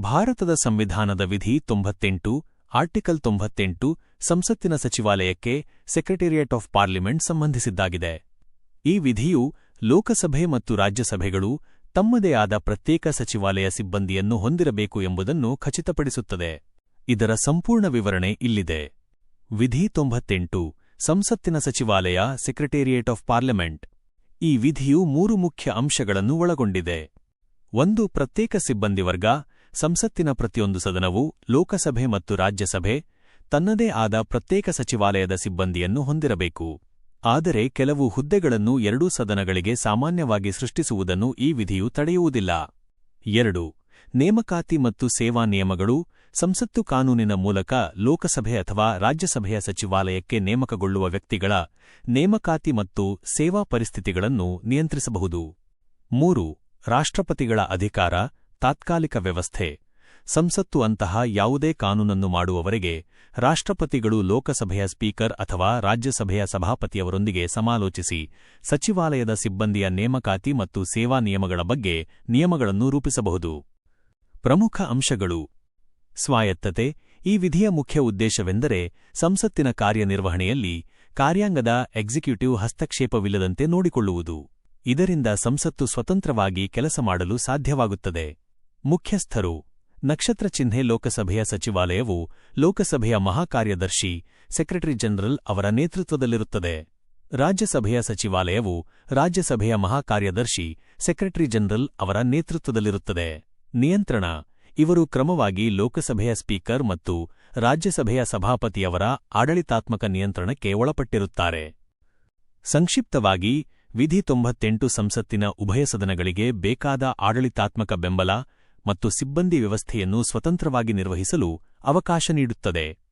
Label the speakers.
Speaker 1: ಭಾರತದ ಸಂವಿಧಾನದ ವಿಧಿ ತೊಂಬತ್ತೆಂಟು, ಆರ್ಟಿಕಲ್ ತೊಂಬತ್ತೆಂಟು, ಸಂಸತ್ತಿನ ಸಚಿವಾಲಯಕ್ಕೆ ಸೆಕ್ರೆಟೇರಿಯೇಟ್ ಆಫ್ ಪಾರ್ಲಿಮೆಂಟ್ ಸಂಬಂಧಿಸಿದ್ದಾಗಿದೆ. ಈ ವಿಧಿಯು ಲೋಕಸಭೆ ಮತ್ತು ರಾಜ್ಯಸಭೆಗಳು ತಮ್ಮದೇ ಆದ ಪ್ರತ್ಯೇಕ ಸಚಿವಾಲಯ ಸಿಬ್ಬಂದಿಯನ್ನು ಹೊಂದಿರಬೇಕು ಎಂಬುದನ್ನು ಖಚಿತಪಡಿಸುತ್ತದೆ. ಇದರ ಸಂಪೂರ್ಣ ವಿವರಣೆ ಇಲ್ಲಿದೆ. ವಿಧಿ ತೊಂಬತ್ತೆಂಟು, ಸಂಸತ್ತಿನ ಸಚಿವಾಲಯ, ಸೆಕ್ರೆಟೇರಿಯೇಟ್ ಆಫ್ ಪಾರ್ಲಿಮೆಂಟ್. ಈ ವಿಧಿಯು ಮೂರು ಮುಖ್ಯ ಅಂಶಗಳನ್ನು ಒಳಗೊಂಡಿದೆ. ಒಂದು ಪ್ರತ್ಯೇಕ ಸಿಬ್ಬಂದಿ ವರ್ಗ ಸಂಸತ್ತಿನ ಪ್ರತಿಯೊಂದು ಸದನವು ಲೋಕಸಭೆ ಮತ್ತು ರಾಜ್ಯಸಭೆ ತನ್ನದೇ ಆದ ಪ್ರತ್ಯೇಕ ಸಚಿವಾಲಯದ ಸಿಬ್ಬಂದಿಯನ್ನು ಹೊಂದಿರಬೇಕು. ಆದರೆ ಕೆಲವು ಹುದ್ದೆಗಳನ್ನು ಎರಡೂ ಸದನಗಳಿಗೆ ಸಾಮಾನ್ಯವಾಗಿ ಸೃಷ್ಟಿಸುವುದನ್ನು ಈ ವಿಧಿಯು ತಡೆಯುವುದಿಲ್ಲ. ಎರಡು, ನೇಮಕಾತಿ ಮತ್ತು ಸೇವಾ ನಿಯಮಗಳು ಸಂಸತ್ತು ಕಾನೂನಿನ ಮೂಲಕ ಲೋಕಸಭೆ ಅಥವಾ ರಾಜ್ಯಸಭೆಯ ಸಚಿವಾಲಯಕ್ಕೆ ನೇಮಕಗೊಳ್ಳುವ ವ್ಯಕ್ತಿಗಳ ನೇಮಕಾತಿ ಮತ್ತು ಸೇವಾ ಪರಿಸ್ಥಿತಿಗಳನ್ನು ನಿಯಂತ್ರಿಸಬಹುದು. ಮೂರು, ರಾಷ್ಟ್ರಪತಿಗಳ ಅಧಿಕಾರ ತಾತ್ಕಾಲಿಕ ವ್ಯವಸ್ಥೆ. ಸಂಸತ್ತು ಅಂತಹ ಯಾವುದೇ ಕಾನೂನನ್ನು ಮಾಡುವವರೆಗೆ ರಾಷ್ಟ್ರಪತಿಗಳು ಲೋಕಸಭೆಯ ಸ್ಪೀಕರ್ ಅಥವಾ ರಾಜ್ಯಸಭೆಯ ಸಭಾಪತಿಯವರೊಂದಿಗೆ ಸಮಾಲೋಚಿಸಿ, ಸಚಿವಾಲಯದ ಸಿಬ್ಬಂದಿಯ ನೇಮಕಾತಿ ಮತ್ತು ಸೇವಾ ನಿಯಮಗಳ ಬಗ್ಗೆ ನಿಯಮಗಳನ್ನು ರೂಪಿಸಬಹುದು. ಪ್ರಮುಖ ಅಂಶಗಳು. ಸ್ವಾಯತ್ತತೆ. ಈ ವಿಧಿಯ ಮುಖ್ಯ ಉದ್ದೇಶವೆಂದರೆ ಸಂಸತ್ತಿನ ಕಾರ್ಯನಿರ್ವಹಣೆಯಲ್ಲಿ ಕಾರ್ಯಾಂಗದ ಎಕ್ಸಿಕ್ಯೂಟಿವ್ ಹಸ್ತಕ್ಷೇಪವಿಲ್ಲದಂತೆ ನೋಡಿಕೊಳ್ಳುವುದು. ಇದರಿಂದ ಸಂಸತ್ತು ಸ್ವತಂತ್ರವಾಗಿ ಕೆಲಸ ಮಾಡಲು ಸಾಧ್ಯವಾಗುತ್ತದೆ. ಮುಖ್ಯಸ್ಥರು. ನಕ್ಷತ್ರ ಚಿಹ್ನೆ ಲೋಕಸಭೆಯ ಸಚಿವಾಲಯವು ಲೋಕಸಭೆಯ ಮಹಾಕಾರ್ಯದರ್ಶಿ, ಸೆಕ್ರೆಟರಿ ಜನರಲ್ ಅವರ ನೇತೃತ್ವದಲ್ಲಿರುತ್ತದೆ. ರಾಜ್ಯಸಭೆಯ ಸಚಿವಾಲಯವು ರಾಜ್ಯಸಭೆಯ ಮಹಾಕಾರ್ಯದರ್ಶಿ, ಸೆಕ್ರೆಟರಿ ಜನರಲ್ ಅವರ ನೇತೃತ್ವದಲ್ಲಿರುತ್ತದೆ. ನಿಯಂತ್ರಣ. ಇವರು ಕ್ರಮವಾಗಿ ಲೋಕಸಭೆಯ ಸ್ಪೀಕರ್ ಮತ್ತು ರಾಜ್ಯಸಭೆಯ ಸಭಾಪತಿಯವರ ಆಡಳಿತಾತ್ಮಕ ನಿಯಂತ್ರಣಕ್ಕೆ ಒಳಪಟ್ಟಿರುತ್ತಾರೆ. ಸಂಕ್ಷಿಪ್ತವಾಗಿ, ವಿಧಿ ತೊಂಬತ್ತೆಂಟು ಸಂಸತ್ತಿನ ಉಭಯ ಸದನಗಳಿಗೆ ಬೇಕಾದ ಆಡಳಿತಾತ್ಮಕ ಬೆಂಬಲ ಮತ್ತು ಸಿಬ್ಬಂದಿ ವ್ಯವಸ್ಥೆಯನ್ನು ಸ್ವತಂತ್ರವಾಗಿ ನಿರ್ವಹಿಸಲು ಅವಕಾಶ ನೀಡುತ್ತದೆ.